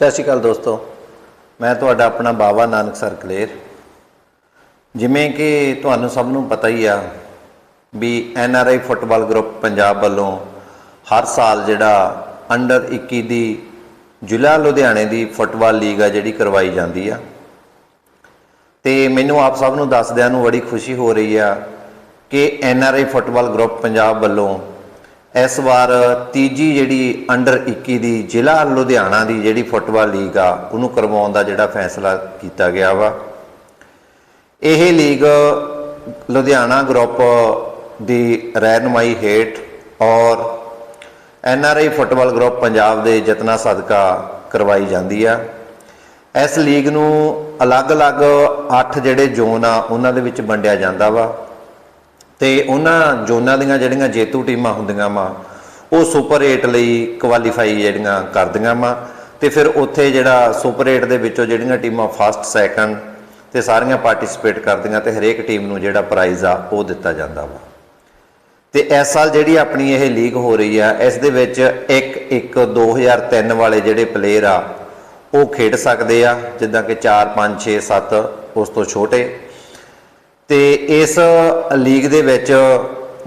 ਸਤਿ ਸ਼੍ਰੀ ਅਕਾਲ ਦੋਸਤੋ। ਮੈਂ ਤੁਹਾਡਾ ਆਪਣਾ ਬਾਵਾ ਨਾਨਕ ਸਰ ਕਲੇਰ। ਜਿਵੇਂ ਕਿ ਤੁਹਾਨੂੰ ਸਭ ਨੂੰ ਪਤਾ ਹੀ ਆ ਵੀ N R I football group Punjab ਵੱਲੋਂ ਹਰ ਸਾਲ ਜਿਹੜਾ ਅੰਡਰ 21 ਦੀ ਜ਼ਿਲ੍ਹਾ ਲੁਧਿਆਣੇ ਦੀ ਫੁੱਟਬਾਲ ਲੀਗ ਆ ਜਿਹੜੀ ਕਰਵਾਈ ਜਾਂਦੀ ਆ। ਤੇ ਮੈਨੂੰ ਆਪ ਸਭ ਨੂੰ ਦੱਸਦਿਆਂ ਨੂੰ ਬੜੀ ਖੁਸ਼ੀ ਹੋ ਰਹੀ ਆ ਕਿ N R I football group Punjab ਵੱਲੋਂ ਇਸ ਵਾਰ ਤੀਜੀ ਜਿਹੜੀ ਅੰਡਰ 21 ਦੀ ਜ਼ਿਲ੍ਹਾ ਲੁਧਿਆਣਾ ਦੀ ਜਿਹੜੀ ਫੁੱਟਬਾਲ ਲੀਗ ਆ, ਉਹਨੂੰ ਕਰਵਾਉਣ ਦਾ ਜਿਹੜਾ ਫੈਸਲਾ ਕੀਤਾ ਗਿਆ ਵਾ। ਇਹ ਲੀਗ ਲੁਧਿਆਣਾ ਗਰੁੱਪ ਦੀ ਰਹਿਨਮਾਈ ਹੇਠ ਔਰ N R I football group Punjab ਦੇ ਯਤਨਾਂ ਸਦਕਾ ਕਰਵਾਈ ਜਾਂਦੀ ਆ। ਇਸ ਲੀਗ ਨੂੰ ਅਲੱਗ-ਅਲੱਗ 8 ਜਿਹੜੇ ਜ਼ੋਨ ਆ, ਉਹਨਾਂ ਦੇ ਵਿੱਚ ਵੰਡਿਆ ਜਾਂਦਾ ਵਾ। ਤੇ ਉਹਨਾਂ ਜ਼ੋਨਾਂ ਦੀਆਂ ਜਿਹੜੀਆਂ ਜੇਤੂ ਟੀਮਾਂ ਹੁੰਦੀਆਂ ਵਾ, ਉਹ ਸੁਪਰ 8 ਲਈ ਕੁਆਲੀਫਾਈ ਜਿਹੜੀਆਂ ਕਰਦੀਆਂ ਵਾ। ਤੇ ਫਿਰ ਉੱਥੇ ਜਿਹੜਾ ਸੁਪਰ 8 ਦੇ ਵਿੱਚੋਂ ਜਿਹੜੀਆਂ ਟੀਮਾਂ ਫਸਟ ਸੈਕੰਡ ਤੇ ਸਾਰੀਆਂ ਪਾਰਟਿਸਿਪੇਟ ਕਰਦੀਆਂ ਤੇ ਹਰੇਕ ਟੀਮ ਨੂੰ ਜਿਹੜਾ ਪ੍ਰਾਈਜ਼ ਆ, ਉਹ ਦਿੱਤਾ ਜਾਂਦਾ ਵਾ। ਤੇ ਇਸ ਸਾਲ ਜਿਹੜੀ ਆਪਣੀ ਇਹ ਲੀਗ ਹੋ ਰਹੀ ਆ, ਇਸ ਦੇ ਵਿੱਚ 1 1 2003 ਵਾਲੇ ਜਿਹੜੇ ਪਲੇਅਰ ਆ, ਉਹ ਖੇਡ ਸਕਦੇ ਆ, ਜਿੱਦਾਂ ਕਿ 4 5 6 7 ਉਸ ਤੋਂ ਛੋਟੇ। ਤੇ ਇਸ ਲੀਗ ਦੇ ਵਿੱਚ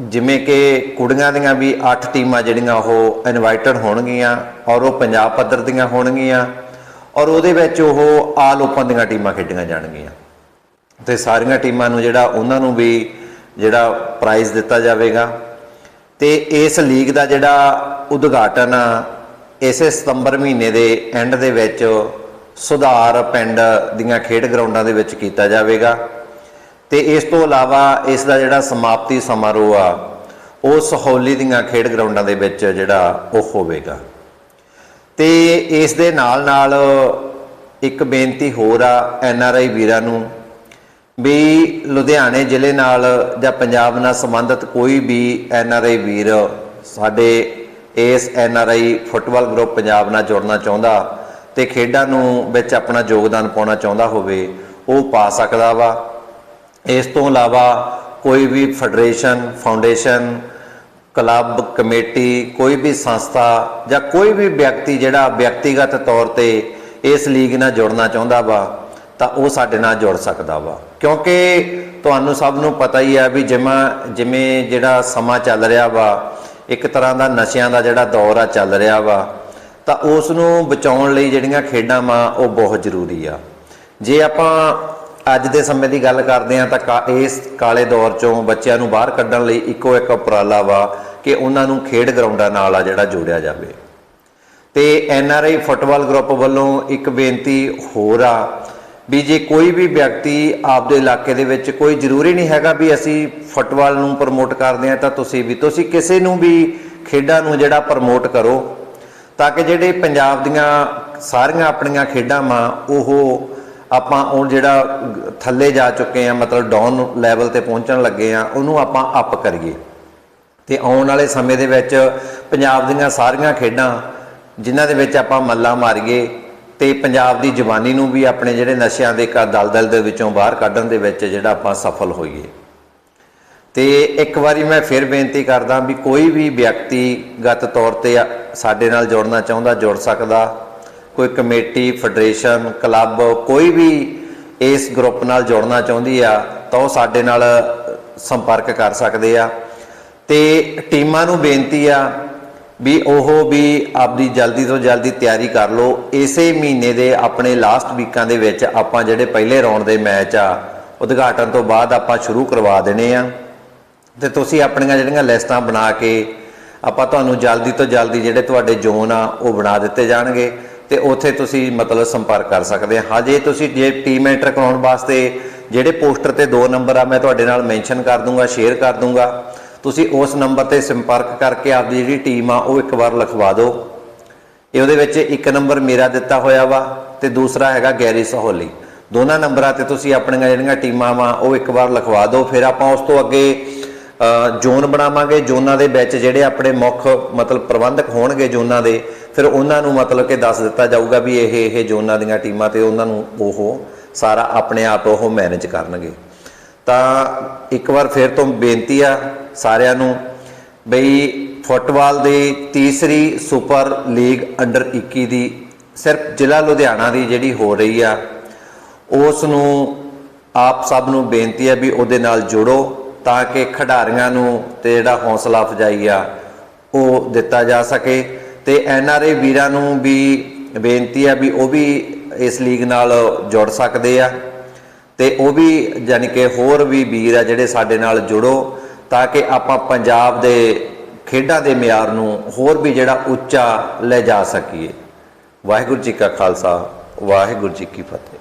ਜਿਵੇਂ ਕਿ ਕੁੜੀਆਂ ਦੀਆਂ ਵੀ 8 ਟੀਮਾਂ ਜਿਹੜੀਆਂ ਉਹ ਇਨਵਾਈਟਡ ਹੋਣਗੀਆਂ ਔਰ ਉਹ ਪੰਜਾਬ ਪੱਧਰ ਦੀਆਂ ਹੋਣਗੀਆਂ ਔਰ ਉਹਦੇ ਵਿੱਚ ਉਹ ਆਲ ਓਪਨ ਦੀਆਂ ਟੀਮਾਂ ਖੇਡੀਆਂ ਜਾਣਗੀਆਂ। ਤੇ ਸਾਰੀਆਂ ਟੀਮਾਂ ਨੂੰ ਜਿਹੜਾ ਉਹਨਾਂ ਨੂੰ ਵੀ ਜਿਹੜਾ ਪ੍ਰਾਈਜ਼ ਦਿੱਤਾ ਜਾਵੇਗਾ। ਤੇ ਇਸ ਲੀਗ ਦਾ ਜਿਹੜਾ ਉਦਘਾਟਨ ਇਸੇ ਸਤੰਬਰ ਮਹੀਨੇ ਦੇ ਐਂਡ ਦੇ ਵਿੱਚ ਸੁਧਾਰ ਪਿੰਡ ਦੀਆਂ ਖੇਡ ਗਰਾਊਂਡਾਂ ਦੇ ਵਿੱਚ ਕੀਤਾ ਜਾਵੇਗਾ। ਤੇ ਇਸ ਤੋਂ ਇਲਾਵਾ ਇਸ ਦਾ ਜਿਹੜਾ ਸਮਾਪਤੀ ਸਮਾਰੋਹ ਆ ਉਹ ਸਹੌਲੀ ਦੀਆਂ ਖੇਡ ਗਰਾਊਂਡਾਂ ਦੇ ਵਿੱਚ ਜਿਹੜਾ ਉਹ ਹੋਵੇਗਾ। ਤੇ ਇਸ ਦੇ ਨਾਲ ਨਾਲ ਇੱਕ ਬੇਨਤੀ ਹੋਰ ਆ, ਐਨ ਆਰ ਆਈ ਵੀਰਾਂ ਨੂੰ ਵੀ ਲੁਧਿਆਣੇ ਜ਼ਿਲ੍ਹੇ ਨਾਲ ਜਾਂ ਪੰਜਾਬ ਨਾਲ ਸੰਬੰਧਿਤ ਕੋਈ ਵੀ ਐਨ ਆਰ ਆਈ ਵੀਰ ਸਾਡੇ ਇਸ N R I football group Punjab ਨਾਲ ਜੁੜਨਾ ਚਾਹੁੰਦਾ ਤੇ ਖੇਡਾਂ ਨੂੰ ਵਿੱਚ ਆਪਣਾ ਯੋਗਦਾਨ ਪਾਉਣਾ ਚਾਹੁੰਦਾ ਹੋਵੇ, ਉਹ ਪਾ ਸਕਦਾ ਵਾ। ਇਸ ਤੋਂ ਇਲਾਵਾ ਕੋਈ ਵੀ ਫੈਡਰੇਸ਼ਨ, ਫਾਊਂਡੇਸ਼ਨ, ਕਲੱਬ, ਕਮੇਟੀ, ਕੋਈ ਵੀ ਸੰਸਥਾ ਜਾਂ ਕੋਈ ਵੀ ਵਿਅਕਤੀ ਜਿਹੜਾ ਵਿਅਕਤੀਗਤ ਤੌਰ ਤੇ ਇਸ ਲੀਗ ਨਾਲ ਜੁੜਨਾ ਚਾਹੁੰਦਾ ਵਾ, ਤਾਂ ਉਹ ਸਾਡੇ ਨਾਲ ਜੁੜ ਸਕਦਾ ਵਾ। ਕਿਉਂਕਿ ਤੁਹਾਨੂੰ ਸਭ ਨੂੰ ਪਤਾ ਹੀ ਆ ਵੀ ਜਿਵੇਂ ਜਿਵੇਂ ਜਿਹੜਾ ਸਮਾਂ ਚੱਲ ਰਿਹਾ ਵਾ, ਇੱਕ ਤਰ੍ਹਾਂ ਦਾ ਨਸ਼ਿਆਂ ਦਾ ਜਿਹੜਾ ਦੌਰ ਆ ਚੱਲ ਰਿਹਾ ਵਾ, ਤਾਂ ਉਸ ਨੂੰ ਬਚਾਉਣ ਲਈ ਜਿਹੜੀਆਂ ਖੇਡਾਂ ਵਾ, ਉਹ ਬਹੁਤ ਜ਼ਰੂਰੀ ਆ। ਜੇ ਆਪਾਂ ਅੱਜ ਦੇ ਸਮੇਂ ਦੀ ਗੱਲ ਕਰਦੇ ਆ ਤਾਂ ਕਾ- ਇਸ ਕਾਲੇ ਦੌਰ ਚੋਂ ਬੱਚਿਆਂ ਨੂੰ ਬਾਹਰ ਕੱਢਣ ਲਈ ਇੱਕੋ ਇੱਕ ਉਪਰਾਲਾ ਵਾ ਕਿ ਉਹਨਾਂ ਨੂੰ ਖੇਡ ਗਰਾਊਂਡਾਂ ਨਾਲ ਆ ਜਿਹੜਾ ਜੋੜਿਆ ਜਾਵੇ। ਤੇ N R I football group ਵੱਲੋਂ ਇੱਕ ਬੇਨਤੀ ਹੋਰ ਆ ਵੀ ਜੇ ਕੋਈ ਵੀ ਵਿਅਕਤੀ ਆਪਦੇ ਇਲਾਕੇ ਦੇ ਵਿੱਚ ਕੋਈ ਜ਼ਰੂਰੀ ਨਹੀਂ ਹੈਗਾ ਵੀ ਅਸੀਂ ਫੁੱਟਬਾਲ ਨੂੰ ਪ੍ਰਮੋਟ ਕਰਦੇ ਆ ਤਾਂ ਤੁਸੀਂ ਵੀ, ਤੁਸੀਂ ਕਿਸੇ ਨੂੰ ਵੀ ਖੇਡਾਂ ਨੂੰ ਜਿਹੜਾ ਪ੍ਰਮੋਟ ਕਰੋ ਤਾਂ ਕਿ ਜਿਹੜੇ ਪੰਜਾਬ ਦੀਆਂ ਸਾਰੀਆਂ ਆਪਣੀਆਂ ਖੇਡਾਂ ਵਾ, ਉਹ ਆਪਾਂ ਉਹ ਜਿਹੜਾ ਥੱਲੇ ਜਾ ਚੁੱਕੇ ਆ ਮਤਲਬ ਡਾਊਨ ਲੈਵਲ ਤੇ ਪਹੁੰਚਣ ਲੱਗੇ ਆ ਉਹਨੂੰ ਆਪਾਂ ਅਪ ਕਰੀਏ। ਤੇ ਆਉਣ ਵਾਲੇ ਸਮੇਂ ਦੇ ਵਿੱਚ ਪੰਜਾਬ ਦੀਆਂ ਸਾਰੀਆਂ ਖੇਡਾਂ, ਜਿਨ੍ਹਾਂ ਦੇ ਵਿੱਚ ਆਪਾਂ ਮੱਲਾ ਮਾਰੀਏ, ਤੇ ਪੰਜਾਬ ਦੀ ਜਵਾਨੀ ਨੂੰ ਵੀ ਆਪਣੇ ਜਿਹੜੇ ਨਸ਼ਿਆਂ ਦੇ ਕਾ ਦਲਦਲ ਦੇ ਵਿੱਚੋਂ ਬਾਹਰ ਕੱਢਣ ਦੇ ਵਿੱਚ ਜਿਹੜਾ ਆਪਾਂ ਸਫਲ ਹੋਈਏ। ਤੇ ਇੱਕ ਵਾਰੀ ਮੈਂ ਫਿਰ ਬੇਨਤੀ ਕਰਦਾ ਵੀ ਕੋਈ ਵੀ ਵਿਅਕਤੀਗਤ ਤੌਰ ਤੇ ਸਾਡੇ ਨਾਲ ਜੁੜਨਾ ਚਾਹੁੰਦਾ, ਜੁੜ ਸਕਦਾ ਕੋਈ ਕਮੇਟੀ, ਫੈਡਰੇਸ਼ਨ, ਕਲੱਬ ਕੋਈ ਵੀ ਇਸ ਗਰੁੱਪ ਨਾਲ ਜੁੜਨਾ ਚਾਹੁੰਦੀ ਆ ਤਾਂ ਉਹ ਸਾਡੇ ਨਾਲ ਸੰਪਰਕ ਕਰ ਸਕਦੇ ਆ। ਤੇ ਟੀਮਾਂ ਨੂੰ ਬੇਨਤੀ ਆ ਵੀ ਉਹ ਵੀ ਆਪਦੀ ਜਲਦੀ ਤੋਂ ਜਲਦੀ ਤਿਆਰੀ ਕਰ ਲਓ। ਇਸੇ ਮਹੀਨੇ ਦੇ ਆਪਣੇ ਲਾਸਟ ਵੀਕਾਂ ਦੇ ਵਿੱਚ ਆਪਾਂ ਜਿਹੜੇ ਪਹਿਲੇ ਰਾਉਂਡ ਦੇ ਮੈਚ ਆ, ਉਦਘਾਟਨ ਤੋਂ ਬਾਅਦ ਆਪਾਂ ਸ਼ੁਰੂ ਕਰਵਾ ਦੇਣੇ ਆ। ਤੇ ਤੁਸੀਂ ਆਪਣੀਆਂ ਜਿਹੜੀਆਂ ਲਿਸਟਾਂ ਬਣਾ ਕੇ ਆਪਾਂ ਤੁਹਾਨੂੰ ਜਲਦੀ ਤੋਂ ਜਲਦੀ ਜਿਹੜੇ ਤੁਹਾਡੇ ਜ਼ੋਨ ਆ, ਉਹ ਬਣਾ ਦਿੱਤੇ ਜਾਣਗੇ। ਤੇ ਉੱਥੇ ਤੁਸੀਂ ਮਤਲਬ ਸੰਪਰਕ ਕਰ ਸਕਦੇ ਹਾਂ ਹਜੇ ਤੁਸੀਂ ਜੇ ਟੀਮ ਐਂਟਰ ਕਰਾਉਣ ਵਾਸਤੇ ਜਿਹੜੇ ਪੋਸਟਰ ਤੇ ਦੋ ਨੰਬਰ ਆ, ਮੈਂ ਤੁਹਾਡੇ ਨਾਲ ਮੈਂਸ਼ਨ ਕਰ ਦੂੰਗਾ ਸ਼ੇਅਰ ਕਰ ਦੂੰਗਾ। ਤੁਸੀਂ ਉਸ ਨੰਬਰ ਤੇ ਸੰਪਰਕ ਕਰਕੇ ਆਪਦੀ ਜਿਹੜੀ ਟੀਮ ਆ, ਉਹ ਇੱਕ ਵਾਰ ਲਿਖਵਾ ਦਿਓ। ਇਹ ਉਹਦੇ ਵਿੱਚ ਇੱਕ ਨੰਬਰ ਮੇਰਾ ਦਿੱਤਾ ਹੋਇਆ ਵਾ ਤੇ ਦੂਸਰਾ ਹੈਗਾ ਗੈਰੀ ਸਹੋਲੀ। ਦੋਨਾਂ ਨੰਬਰਾਂ ਤੇ ਤੁਸੀਂ ਆਪਣੀਆਂ ਜਿਹੜੀਆਂ ਟੀਮਾਂ ਵਾ, ਉਹ ਇੱਕ ਵਾਰ ਲਿਖਵਾ ਦਿਓ। ਫਿਰ ਆਪਾਂ ਉਸ ਤੋਂ ਅੱਗੇ ਜ਼ੋਨ ਬਣਾਵਾਂਗੇ, ਜ਼ੋਨਾਂ ਦੇ ਵਿੱਚ ਜਿਹੜੇ ਆਪਣੇ ਮੁੱਖ ਮਤਲਬ ਪ੍ਰਬੰਧਕ ਹੋਣਗੇ ਜ਼ੋਨਾਂ ਦੇ, ਫਿਰ ਉਹਨਾਂ ਨੂੰ ਮਤਲਬ ਕਿ ਦੱਸ ਦਿੱਤਾ ਜਾਊਗਾ ਵੀ ਇਹ ਇਹ ਜ਼ੋਨਾਂ ਦੀਆਂ ਟੀਮਾਂ ਤੇ ਉਹਨਾਂ ਨੂੰ ਉਹ ਸਾਰਾ ਆਪਣੇ ਆਪ ਉਹ ਮੈਨੇਜ ਕਰਨਗੇ। ਤਾਂ ਇੱਕ ਵਾਰ ਫਿਰ ਤੋਂ ਬੇਨਤੀ ਆ ਸਾਰਿਆਂ ਨੂੰ ਬਈ ਫੁੱਟਬਾਲ ਦੀ ਤੀਸਰੀ ਸੁਪਰ ਲੀਗ ਅੰਡਰ 21 ਦੀ ਸਿਰਫ ਜ਼ਿਲ੍ਹਾ ਲੁਧਿਆਣਾ ਦੀ ਜਿਹੜੀ ਹੋ ਰਹੀ ਆ, ਉਸ ਨੂੰ ਆਪ ਸਭ ਨੂੰ ਬੇਨਤੀ ਹੈ ਵੀ ਉਹਦੇ ਨਾਲ ਜੁੜੋ। ਤਾਂ ਕਿ ਖਿਡਾਰੀਆਂ ਨੂੰ ਤੇ ਜਿਹੜਾ ਹੌਸਲਾ ਅਫਜਾਈ ਆ ਉਹ ਦਿੱਤਾ ਜਾ ਸਕੇ। ਤੇ ਐਨ ਆਰ ਆਈ ਵੀਰਾਂ ਨੂੰ ਵੀ ਬੇਨਤੀ ਆ ਵੀ ਉਹ ਵੀ ਇਸ ਲੀਗ ਨਾਲ ਜੁੜ ਸਕਦੇ ਆ। ਤੇ ਉਹ ਵੀ ਯਾਨੀ ਕਿ ਹੋਰ ਵੀ ਵੀਰ ਆ ਜਿਹੜੇ ਸਾਡੇ ਨਾਲ ਜੁੜੋ ਤਾਂ ਕਿ ਆਪਾਂ ਪੰਜਾਬ ਦੇ ਖੇਡਾਂ ਦੇ ਮਿਆਰ ਨੂੰ ਹੋਰ ਵੀ ਜਿਹੜਾ ਉੱਚਾ ਲੈ ਜਾ ਸਕੀਏ। ਵਾਹਿਗੁਰੂ ਜੀ ਕਾ ਖਾਲਸਾ, ਵਾਹਿਗੁਰੂ ਜੀ ਕੀ ਫਤਿਹ।